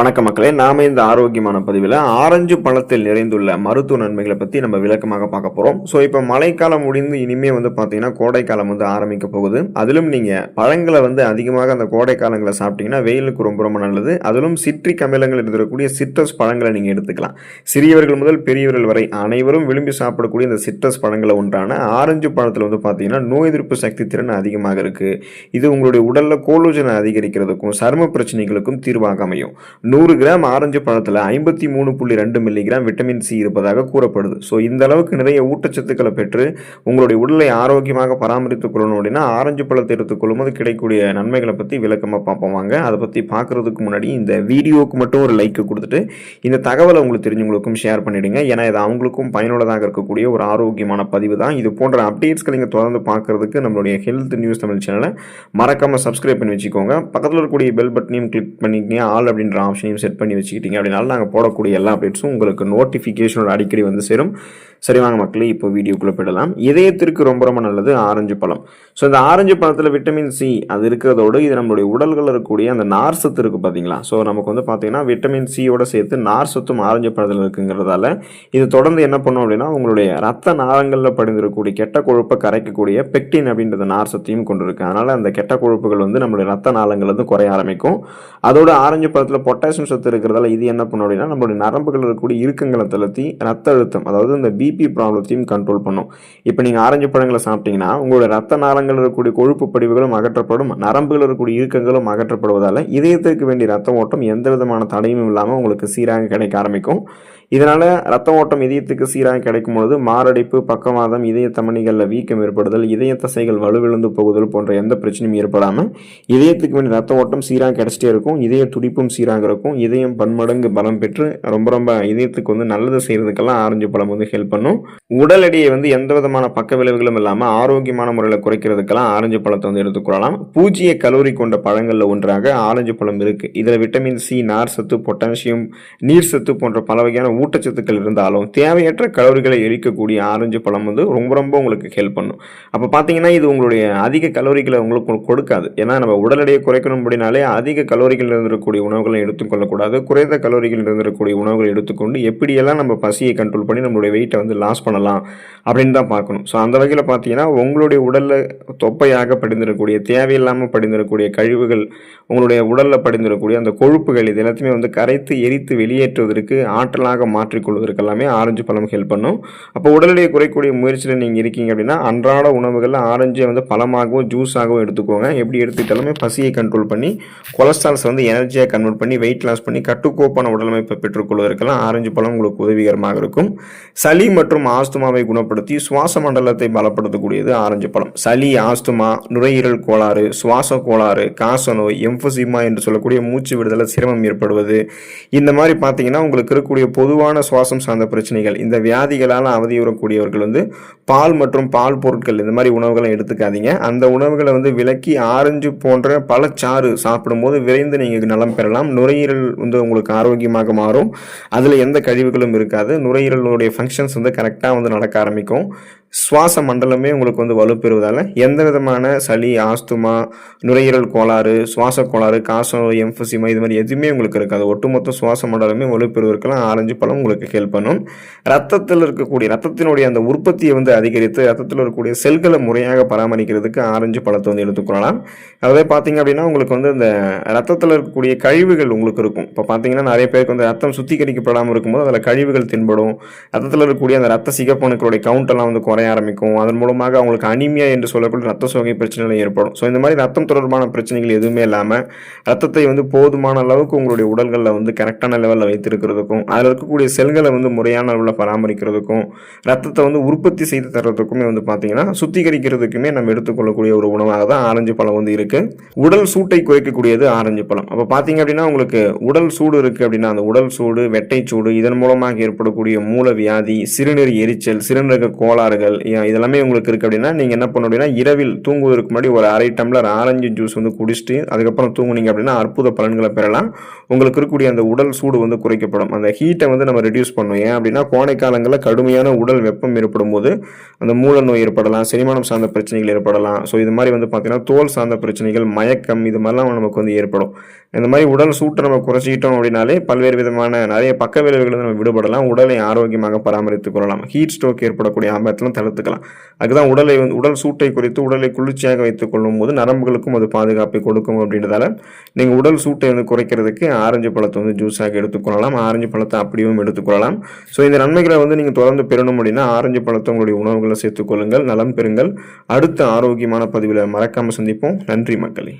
வணக்க மக்களே நாம இந்த ஆரோக்கியமான பதிவில் ஆரஞ்சு பழத்தில் நிறைந்துள்ள மருத்துவ நன்மைகளை பற்றி நம்ம விளக்கமாக பார்க்க போகிறோம் ஸோ இப்போ மழைக்காலம் முடிந்து இனிமே வந்து பார்த்தீங்கன்னா கோடைக்காலம் வந்து ஆரம்பிக்க போகுது. அதிலும் நீங்கள் பழங்களை வந்து அதிகமாக அந்த கோடை காலங்களில் சாப்பிட்டீங்கன்னா வெயிலுக்கு ரொம்ப ரொம்ப நல்லது. அதிலும் சிட்ரிக் அமிலங்கள் இருக்கக்கூடிய சிட்ரஸ் பழங்களை நீங்கள் எடுத்துக்கலாம். சிறியவர்கள் முதல் பெரியவர்கள் வரை அனைவரும் விரும்பி சாப்பிடக்கூடிய இந்த சிட்ரஸ் பழங்களை ஒன்றான ஆரஞ்சு பழத்தில் வந்து பார்த்தீங்கன்னா நோய் எதிர்ப்பு சக்தி திறன் அதிகமாக இருக்குது இது உங்களுடைய உடலில் கோலோஜனை அதிகரிக்கிறதுக்கும் சரும பிரச்சனைகளுக்கும் தீர்வாக அமையும். நூறு கிராம் ஆரஞ்சு பழத்தில் ஐம்பத்தி மூணு புள்ளி ரெண்டு மில்லிகிராம் விட்டமின் சி இருப்பதாக கூறப்படுது. ஸோ இந்த அளவுக்கு நிறைய ஊட்டச்சத்துக்களை பெற்று உங்களுடைய உடலை ஆரோக்கியமாக பராமரித்துக் கொள்ளணும் அப்படின்னா ஆரஞ்சு பழத்தை எடுத்துக்கொள்ளும் போது கிடைக்கக்கூடிய நன்மைகளை பற்றி விளக்கமாக பார்ப்போம் வாங்க. அதை பற்றி பார்க்குறதுக்கு முன்னாடி இந்த வீடியோவுக்கு மட்டும் ஒரு லைக்கை கொடுத்துட்டு இந்த தகவலை உங்களுக்கு தெரிஞ்சவங்களுக்கும் ஷேர் பண்ணிவிடுங்க ஏன்னா இது அவங்களுக்கும் பயனுள்ளதாக இருக்கக்கூடிய ஒரு ஆரோக்கியமான பதிவு தான். இது போன்ற அப்டேட்ஸ்களை நீங்கள் தொடர்ந்து பார்க்குறதுக்கு நம்மளுடைய ஹெல்த் நியூஸ் தமிழ் சேனலை மறக்காமல் சப்ஸ்கிரைப் பண்ணி வச்சுக்கோங்க. பக்கத்தில் இருக்கக்கூடிய பெல் பட்டனையும் கிளிக் பண்ணிக்கிங்க. ஆல் அப்படின்ற ஆப்ஷனையும் செட் பண்ணி வச்சுக்கிட்டீங்க. அப்படின்னால நாங்கள் போடக்கூடிய எல்லா அப்டேட்ஸும் உங்களுக்கு நோட்டிஃபிகேஷனோட அடிக்கடி வந்து சேரும். சரி வாங்க மக்களே இப்போ வீடியோக்குள்ளே போயிடலாம். இதயத்திற்கு ரொம்ப ரொம்ப நல்லது ஆரஞ்சு பழம். ஸோ இந்த ஆரஞ்சு பழத்தில் விட்டமின் சி அது இருக்கிறதோடு இது நம்மளுடைய உடல்களில் இருக்கக்கூடிய அந்த நார் சத்து இருக்குது பார்த்தீங்களா ஸோ நமக்கு வந்து பார்த்தீங்கன்னா விட்டமின் சியோட சேர்த்து நார் சத்தும் ஆரஞ்சு பழத்தில் இருக்குங்கிறதால இது தொடர்ந்து என்ன பண்ணும் அப்படின்னா உங்களுடைய ரத்த நாளங்களில் படிந்திருக்கக்கூடிய கெட்ட கொழுப்பை கரைக்கக்கூடிய பெக்டின் அப்படின்றத நார் சத்தையும் கொண்டு இருக்கு அதனால் அந்த கெட்ட கொழுப்புகள் வந்து நம்மளுடைய ரத்த நாளங்கள் வந்து குறைய ஆரம்பிக்கும். அதோட ஆரஞ்சு பழத்தில் பொட்டாசியம் சத்து இருக்கிறதால இது என்ன பண்ணும் அப்படின்னா நம்மளுடைய நரம்புகள் இருக்கக்கூடிய இறுக்கங்களை தளர்த்தி ரத்த அழுத்தம் அதாவது இந்த பிபி ப்ராப்ளத்தையும் கண்ட்ரோல் பண்ணும். இப்போ நீங்கள் ஆரஞ்சு பழங்களை சாப்பிட்டீங்கன்னா உங்களுடைய ரத்த நாளங்கள் இருக்கக்கூடிய கொழுப்பு படிவுகளும் அகற்றப்படும் நரம்புகள் இருக்கக்கூடிய இறுக்கங்களும் அகற்றப்படுவதால் இதயத்திற்கு வேண்டிய ரத்த ஓட்டம் எந்த விதமான தடையும் இல்லாமல் உங்களுக்கு சீராக கிடைக்க ஆரம்பிக்கும். இதனால் ரத்த ஓட்டம் இதயத்துக்கு சீராக கிடைக்கும் பொழுது மாரடைப்பு பக்கவாதம் இதய தமணிகளில் வீக்கம் ஏற்படுதல் இதய தசைகள் வலுவிழந்து போகுதல் போன்ற எந்த பிரச்சனையும் ஏற்படாமல் இதயத்துக்கு வேண்டிய ரத்த ஓட்டம் சீராக கிடைச்சிட்டே இருக்கும் இதய துடிப்பும் சீராக இருக்கும் இதயம் பன்மடங்கு பலம் பெற்று ரொம்ப ரொம்ப இதயத்துக்கு வந்து நல்லது செய்கிறதுக்கெல்லாம் ஆரஞ்சு பழம் வந்து ஹெல்ப் பண்ணும். உடல் எடையை வந்து எந்த விதமான பக்க விளைவுகளும் இல்லாமல் ஆரோக்கியமான முறையில் குறைக்கிறதுக்கெல்லாம் ஆரஞ்சு பழத்தை வந்து எடுத்துக்கொள்ளலாம் பூஜ்ஜிய கலோரி கொண்ட பழங்களில் ஒன்றாக ஆரஞ்சு பழம் இருக்குது இதில் விட்டமின் சி நார் சத்து பொட்டாசியம் நீர் சத்து போன்ற பல வகையான ஊட்டச்சத்துக்கள் இருந்தாலும் தேவையற்ற கலோரிகளை எரிக்கக்கூடிய ஆரஞ்சு பழம் வந்து ரொம்ப ரொம்ப உங்களுக்கு ஹெல்ப் பண்ணும். அப்போ பார்த்தீங்கன்னா இது உங்களுடைய அதிக கலோரிகளை உங்களுக்கு கொடுக்காது. ஏன்னா நம்ம உடல் எடையை குறைக்கணும் அப்படின்னாலே அதிக கலோரிகள் இருந்திருக்கக்கூடிய உணவுகளை எடுத்துக்கொள்ளக்கூடாது குறைந்த கலோரிகள் இருந்திருக்கக்கூடிய உணவுகளை எடுத்துக்கொண்டு எப்படியெல்லாம் நம்ம பசியை கண்ட்ரோல் பண்ணி நம்மளுடைய வெயிட்டை வந்து லாஸ் பண்ணலாம் அப்படின்னு தான் பார்க்கணும். ஸோ அந்த வகையில் பார்த்தீங்கன்னா உங்களுடைய உடலில் தொப்பையாக படிந்திருக்கக்கூடிய தேவையில்லாமல் படிந்திருக்கக்கூடிய கழிவுகள் உங்களுடைய உடலில் படிந்திருக்கக்கூடிய அந்த கொழுப்புகள் இது எல்லாத்தையுமே வந்து கரைத்து எரித்து வெளியேற்றுவதற்கு ஆற்றலாக மாற்றிக்கொள்வதற்கு எல்லாமே ஆரஞ்சு பழம் ஹெல்ப் பண்ணும். அப்போ உடலுடைய குறைக்கூடிய குறைக்கக்கூடிய முயற்சியில் நீங்கள் இருக்கீங்க அப்படின்னா அன்றாட உணவுகளில் ஆரஞ்சை வந்து பழமாகவும் ஜூஸாகவும் எடுத்துக்கோங்க. எப்படி எடுத்துக்கிட்டாலுமே பசியை கண்ட்ரோல் பண்ணி கொலஸ்ட்ரால்ஸ் வந்து எனர்ஜியாக கன்வெர்ட் பண்ணி வெயிட் லாஸ் பண்ணி கட்டுக்கோப்பான உடலமைப்பை பெற்றுக்கொள்வதற்கெல்லாம் ஆரஞ்சு பழம் உங்களுக்கு உதவிகரமாக இருக்கும். சளி மற்றும் ஆஸ்துமாவை குணப்படுத்தி சுவாச மண்டலத்தை பலப்படுத்தக்கூடியது ஆரஞ்சு பழம். சளி ஆஸ்துமா நுரையீரல் கோளாறு சுவாச கோளாறு காசநோய் எம்ஃபசிமா என்று சொல்லக்கூடிய மூச்சு விடுதலை சிரமம் ஏற்படுவது. இந்த மாதிரி பார்த்தீங்கன்னா உங்களுக்கு இருக்கக்கூடிய பொதுவான சுவாசம் சார்ந்த பிரச்சனைகள். இந்த வியாதிகளால் அவதியுறக்கூடியவர்கள் வந்து பால் மற்றும் பால் பொருட்கள் இந்த மாதிரி உணவுகளை எடுத்துக்காதீங்க. அந்த உணவுகளை வந்து விலக்கி ஆரஞ்சு போன்ற பழச்சாறு சாப்பிடும்போது விரைந்து நீங்கள் நலம் பெறலாம். நுரையீரல் வந்து உங்களுக்கு ஆரோக்கியமாக மாறும். அதில் எந்த கழிவுகளும் இருக்காது. நுரையீரலுடைய ஃபங்க்ஷன்ஸ் வந்து கரெக்டாக வந்து நடக்க ஆரம்பிக்கும். சுவாச மண்டலமே உங்களுக்கு வந்து வலுப்பெறுவதால் எந்த விதமான சளி ஆஸ்துமா நுரையீரல் கோளாறு சுவாச கோளாறு காசம் எம்ஃபசிமா இது மாதிரி எதுவுமே உங்களுக்கு இருக்காது. ஒட்டுமொத்த சுவாச மண்டலமே வலுப்பெறுவதற்கெல்லாம் ஆரஞ்சு பழம் உங்களுக்கு ஹெல்ப் பண்ணும். ரத்தத்தில் இருக்கக்கூடிய ரத்தத்தினுடைய அந்த உற்பத்தியை வந்து அதிகரித்து ரத்தத்தில் இருக்கக்கூடிய செல்களை முறையாக பராமரிக்கிறதுக்கு ஆரஞ்சு பழத்தை வந்து எடுத்துக்கொள்ளலாம் அதே பார்த்தீங்க அப்படின்னா உங்களுக்கு வந்து இந்த ரத்தத்தில் இருக்கக்கூடிய கழிவுகள் உங்களுக்கு இருக்கும். இப்போ பார்த்தீங்கன்னா நிறைய பேருக்கு வந்து ரத்தம் சுத்திகரிக்கப்படாமல் இருக்கும்போது அதில் கழிவுகள் தென்படும். ரத்தத்தில் இருக்கக்கூடிய அந்த ரத்த சிகப்பணுக்களுடைய கவுண்டெல்லாம் வந்து குறை குறைய ஆரம்பிக்கும். அதன் மூலமாக அவங்களுக்கு அனிமியா என்று சொல்லக்கூடிய ரத்த சோகை பிரச்சனைகள் ஏற்படும். ஸோ இந்த மாதிரி ரத்தம் தொடர்பான பிரச்சனைகள் எதுவுமே இல்லாமல் ரத்தத்தை வந்து போதுமான அளவுக்கு உங்களுடைய உடல்களில் வந்து கரெக்டான லெவலில் வைத்திருக்கிறதுக்கும் அதில் இருக்கக்கூடிய செல்களை வந்து முறையான அளவில் பராமரிக்கிறதுக்கும் ரத்தத்தை வந்து உற்பத்தி செய்து தர்றதுக்குமே வந்து பார்த்தீங்கன்னா சுத்திகரிக்கிறதுக்குமே நம்ம எடுத்துக்கொள்ளக்கூடிய ஒரு உணவாக தான் ஆரஞ்சு பழம் வந்து இருக்குது உடல் சூட்டை குறைக்கக்கூடியது ஆரஞ்சு பழம். அப்போ பார்த்தீங்க அப்படின்னா உங்களுக்கு உடல் சூடு இருக்குது அப்படின்னா அந்த உடல் சூடு வெட்டை சூடு இதன் மூலமாக ஏற்படக்கூடிய மூல வியாதி சிறுநீர் எரிச்சல் சிறுநீரக கோளாறுகள் நோய்கள் இதெல்லாமே உங்களுக்கு இருக்குது அப்படின்னா நீங்கள் என்ன பண்ணணும் அப்படின்னா இரவில் தூங்குவதற்கு முன்னாடி ஒரு அரை டம்ளர் ஆரஞ்சு ஜூஸ் வந்து குடிச்சிட்டு அதுக்கப்புறம் தூங்குனீங்க அப்படின்னா அற்புத பலன்களை பெறலாம். உங்களுக்கு இருக்கக்கூடிய அந்த உடல் சூடு வந்து குறைக்கப்படும். அந்த ஹீட்டை வந்து நம்ம ரெடியூஸ் பண்ணுவோம் ஏன் அப்படின்னா கோடை காலங்களில் கடுமையான உடல் வெப்பம் ஏற்படும் போது அந்த மூல நோய் ஏற்படலாம் செரிமானம் சார்ந்த பிரச்சனைகள் ஏற்படலாம். ஸோ இது மாதிரி வந்து பார்த்தீங்கன்னா தோல் சார்ந்த பிரச்சனைகள் மயக்கம் இது மாதிரிலாம் நமக்கு வந்து ஏற்படும். இந்த மாதிரி உடல் சூட்டை நம்ம குறைச்சிக்கிட்டோம் அப்படின்னாலே பல்வேறு விதமான நிறைய பக்க விளைவுகள் நம்ம விடுபடலாம். உடலை ஆரோக்கியமாக பராமரித்துக் கொள்ளலாம். ஹீட் ஸ்ட்ரோக் ஏற்படக்கூடிய ஆபத்தெல்லாம் தளர்த்துக்கலாம். அதுதான் உடலை வந்து உடல் சூட்டை குறித்து உடலை குளிர்ச்சியாக வைத்துக் கொள்ளும் போது நரம்புகளுக்கும் அது பாதுகாப்பை கொடுக்கும் அப்படின்றதால நீங்கள் உடல் சூட்டை வந்து குறைக்கிறதுக்கு ஆரஞ்சு பழத்தை வந்து ஜூஸாக எடுத்துக்கொள்ளலாம் ஆரஞ்சு பழத்தை அப்படியும் எடுத்துக்கொள்ளலாம் ஸோ இந்த நன்மைகளை வந்து நீங்கள் தொடர்ந்து பெறணும் அப்படின்னா ஆரஞ்சு பழத்தை உங்களுடைய உணவுகளை சேர்த்துக்கொள்ளுங்கள் நலம் பெறுங்கள். அடுத்த ஆரோக்கியமான பதிவில் மறக்காமல் சந்திப்போம். நன்றி மக்களே.